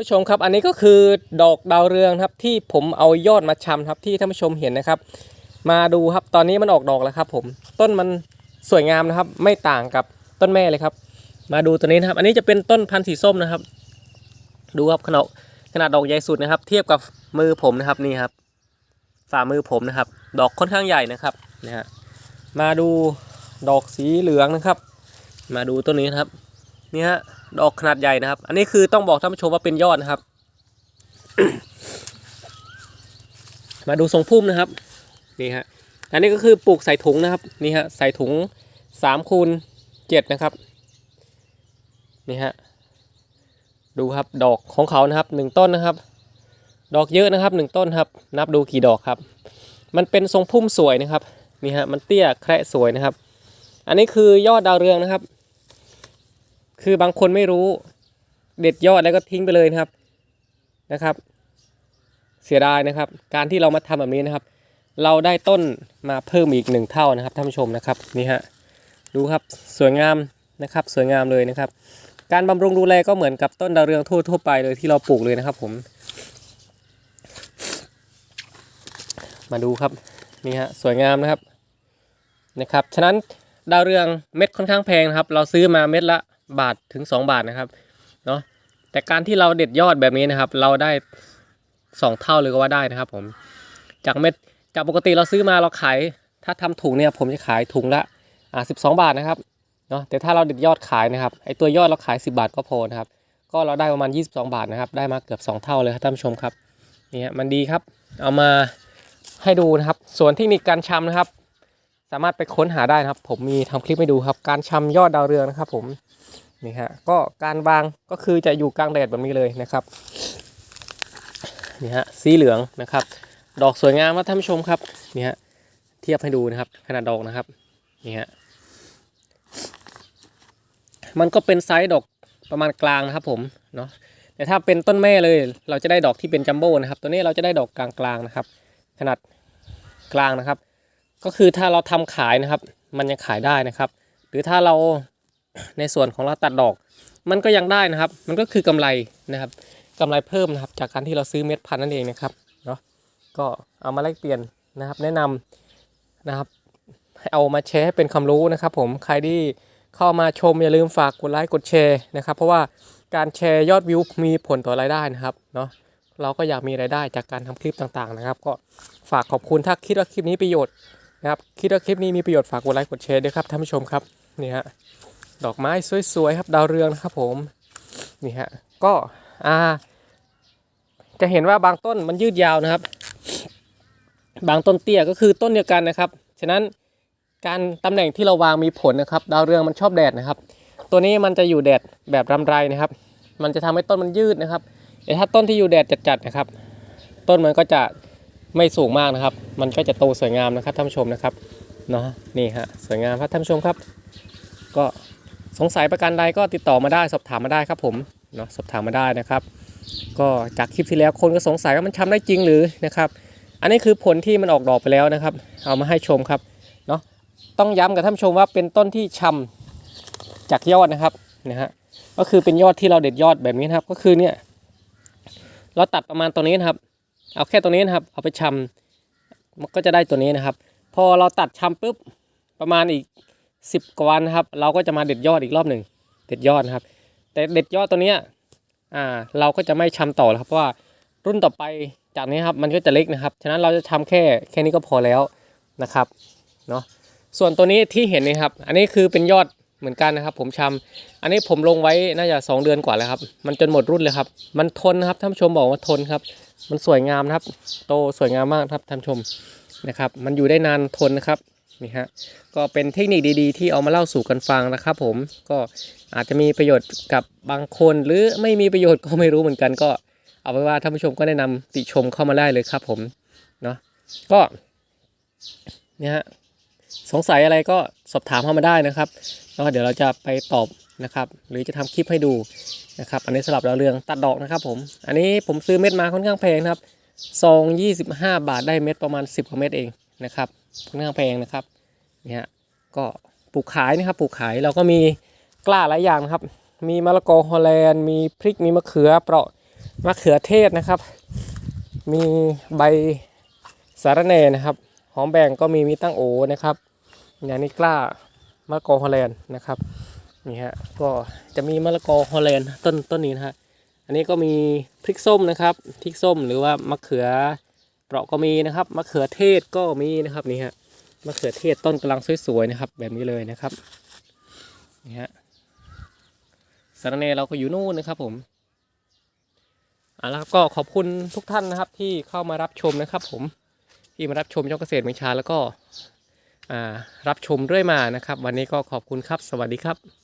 ผู้ชมครับ อันนี้ก็คือดอกดาวเรืองครับที่ผมเอายอดมาชำครับที่ท่านผู้ชมเห็นนะครับ มาดูครับตอนนี้มันออกดอกแล้วครับ ผมต้นมันสวยงามนะครับ ไม่ต่างกับต้นแม่เลยครับ มาดูตัวนี้นะครับ อันนี้จะเป็นต้นพันธุ์สีส้มนะครับ ดูครับขนาดขนาดดอกใหญ่สุดนะครับ เทียบกับมือผมนะครับนี่ครับฝ่ามือผมนะครับ ดอกค่อนข้างใหญ่นะครับนะฮะมาดูดอกสีเหลืองนะครับ มาดูต้นนี้นะครับนี่ฮะ ดอกขนาดใหญ่นะครับ อันนี้คือต้องบอกท่านผู้ชมว่าเป็นยอดนะครับ มาดูทรงพุ่มนะครับ นี่ฮะ อันนี้ก็คือปลูกใส่ถุงนะครับ นี่ฮะ ใส่ถุงสามคูณเจ็ดนะครับ นี่ฮะ ดูครับ ดอกของเขานะครับหนึ่งต้นนะครับ ดอกเยอะนะครับหนึ่งต้นครับ นับดูกี่ดอกครับ มันเป็นทรงพุ่มสวยนะครับ นี่ฮะ มันเตี้ยแคระสวยนะครับ อันนี้คือยอดดาวเรืองนะครับ คือบางคนไม่รู้เด็ดยอดแล้วก็ทิ้งไปเลยนะครับนะครับ เสียดายนะครับ การที่เรามาทำแบบนี้นะครับ เราได้ต้นมาเพิ่มอีกหนึ่งเท่านะครับท่านผู้ชมนะครับนี่ฮะดูครับสวยงามนะครับ สวยงามเลยนะครับ การบำรุงดูแลก็เหมือนกับต้นดาวเรืองทั่วทั่วไปเลยที่เราปลูกเลยนะครับผม มาดูครับนี่ฮะสวยงามนะครับนะครับ ฉะนั้นดาวเรืองเม็ดค่อนข้างแพงนะครับ เราซื้อมาเม็ดละ บาทถึง 2 บาทนะครับเนาะแต่การที่เราเด็ดยอดแบบนี้นะครับ เราได้ 2 เท่าเลยก็ว่าได้นะครับ ผม จากเม็ดจากปกติเราซื้อมาเราขาย ถ้าทำถุงเนี่ยผมจะขายถุงละอ่าสิบสองบาทนะครับเนาะแต่ถ้าเราเด็ดยอดขายนะครับไอตัวยอดเราขาย 10 บาทก็พอนะครับ ก็เราได้ประมาณ 22 บาทนะครับ ได้มาเกือบ 2 เท่าเลยครับท่านผู้ชมครับนี่ฮะมันดีครับ เอามาให้ดูนะครับ ส่วนเทคนิคการชำนะครับ สามารถไปค้นหาได้นะครับ ผมมีทำคลิปให้ดูครับ การชำยอดดาวเรืองนะครับ ผม นี่ฮะก็การวางก็คือจะอยู่กลางแดดแบบนี้เลยนะครับนี่ฮะสีเหลืองนะครับ ดอกสวยงามครับท่านผู้ชมครับนี่ฮะเทียบให้ดูนะครับขนาดดอกนะครับนี่ฮะมันก็เป็นไซส์ดอกประมาณกลางนะครับผมเนาะแต่ถ้าเป็นต้นแม่เลยเราจะได้ดอกที่เป็นจัมโบ้นะครับ ตัวนี้เราจะได้ดอกกลางๆนะครับ ขนาดกลางนะครับ ก็คือถ้าเราทำขายนะครับ มันยังขายได้นะครับ หรือถ้าเรา ในส่วนของเราตัดดอก มันก็ยังได้นะครับ มันก็คือกำไรนะครับกำไรเพิ่มนะครับ จากการที่เราซื้อเม็ดพันธุ์นั่นเองนะครับเนาะก็เอามาแลกเปลี่ยนนะครับ แนะนำนะครับให้เอามาแชร์ให้เป็นความรู้นะครับ ผมใครที่เข้ามาชมอย่าลืมฝากกดไลค์กดแชร์นะครับ เพราะว่าการแชร์ยอดวิวมีผลต่อรายได้นะครับเนาะเราก็อยากมีรายได้จากการทำคลิปต่างๆนะครับ ก็ฝากขอบคุณถ้าคิดว่าคลิปนี้ประโยชน์นะครับคิดว่าคลิปนี้มีประโยชน์ฝากกดไลค์กดแชร์ด้วยครับท่านผู้ชมครับนี่ฮะ ดอกไม้สวยๆครับดาวเรืองนะครับผมนี่ฮะก็อ่า จะเห็นว่าบางต้นมันยืดยาวนะครับ บางต้นเตี้ยก็คือต้นเดียวกันนะครับ ฉะนั้นการตำแหน่งที่เราวางมีผลนะครับ ดาวเรืองมันชอบแดดนะครับ ตัวนี้มันจะอยู่แดดแบบรำไรนะครับ มันจะทำให้ต้นมันยืดนะครับแต่ถ้าต้นที่อยู่แดดจัดๆนะครับ ต้นมันก็จะไม่สูงมากนะครับ มันก็จะโตสวยงามนะครับท่านผู้ชมนะครับเนาะนี่ฮะสวยงามครับท่านผู้ชมครับ สงสัยประการใดก็ติดต่อมาได้สอบถามมาได้ครับผมเนาะสอบถามมาได้นะครับ ก็จากคลิปที่แล้วคนก็สงสัยว่ามันทำได้จริงหรือนะครับ อันนี้คือผลที่มันออกดอกไปแล้วนะครับ เอามาให้ชมครับเนาะต้องย้ำกับท่านชมว่าเป็นต้นที่ชำจากยอดนะครับนะฮะก็คือเป็นยอดที่เราเด็ดยอดแบบนี้นะครับ ก็คือเนี่ยเราตัดประมาณตรงนี้นะครับ เอาแค่ตัวนี้นะครับ เอาไปชำมันก็จะได้ตัวนี้นะครับ พอเราตัดชำปุ๊บประมาณอีก 10 กว่าวันนะครับ เราก็จะมาเด็ดยอดอีกรอบหนึ่งเด็ดยอดนะครับ แต่เด็ดยอดตัวเนี้ยอ่าเราก็จะไม่ชำต่อแล้วครับเพราะว่ารุ่นต่อไปจากนี้ครับมันก็จะเล็กนะครับ ฉะนั้นเราจะชำแค่แค่นี้ก็พอแล้วนะครับเนาะส่วนตัวนี้ที่เห็นนี่ครับ อันนี้คือเป็นยอดเหมือนกันนะครับ ผมชำอันนี้ผมลงไว้น่าจะ 2 เดือนกว่าแล้วครับ มันจนหมดรุ่นเลยครับ มันทนนะครับท่านผู้ชมบอกว่าทนครับ มันสวยงามนะครับ โตสวยงามมากครับท่านผู้ชมนะครับ มันอยู่ได้นานทนนะครับ นี่ฮะก็เป็นเทคนิคดีๆ ที่เอามาเล่าสู่กันฟังนะครับผมก็อาจจะมีประโยชน์กับบางคน หรือไม่มีประโยชน์ก็ไม่รู้เหมือนกัน ก็เอาไปนว่าท่านผู้ชมก็แนะนำติชมเข้ามาได้เลยครับผมเนาะก็เนี่ยฮะสงสัยอะไรก็สอบถามเข้ามาได้นะครับแล้วเดี๋ยวเราจะไปตอบนะครับ หรือจะทำคลิปให้ดูนะครับอันนี้สลับดาวเรืองตัดดอกนะครับผมอันนี้ผมซื้อเม็ดมาค่อนข้างแพงครับซอง25 บาทได้เม็ดประมาณ 10กว่าเม็ดเองนะครับ ค่อนข้างแพงนะครับเนี่ยฮะก็ปลูกขายนะครับปลูกขายเราก็มีกล้าหลายอย่างนะครับ มีมะละกอฮอลแลนด์มีพริกมีมะเขือเปราะมะเขือเทศนะครับ มีใบสาระแหน่นะครับ หอมแบ่งก็มีมีตั้งโอนะครับอย่างนี้กล้ามะละกอฮอลแลนด์นะครับนี่ฮะก็จะมีมะละกอฮอลแลนด์ต้นต้นนี้นะฮะอันนี้ก็มีพริกส้มนะครับพริกส้มหรือว่ามะเขือ เปราะก็มีนะครับมะเขือเทศก็มีนะครับนี่ฮะมะเขือเทศต้นกำลังสวยๆนะครับ แบบนี้เลยนะครับนี่ฮะสาระแหน่เราก็อยู่นู่นนะครับผมอะแล้วก็ขอบคุณทุกท่านนะครับที่เข้ามารับชมนะครับ ผมที่มารับชมช่องเกษตรเมืองชาแล้วก็อ่ารับชมเรื่อยมานะครับ วันนี้ก็ขอบคุณครับ สวัสดีครับ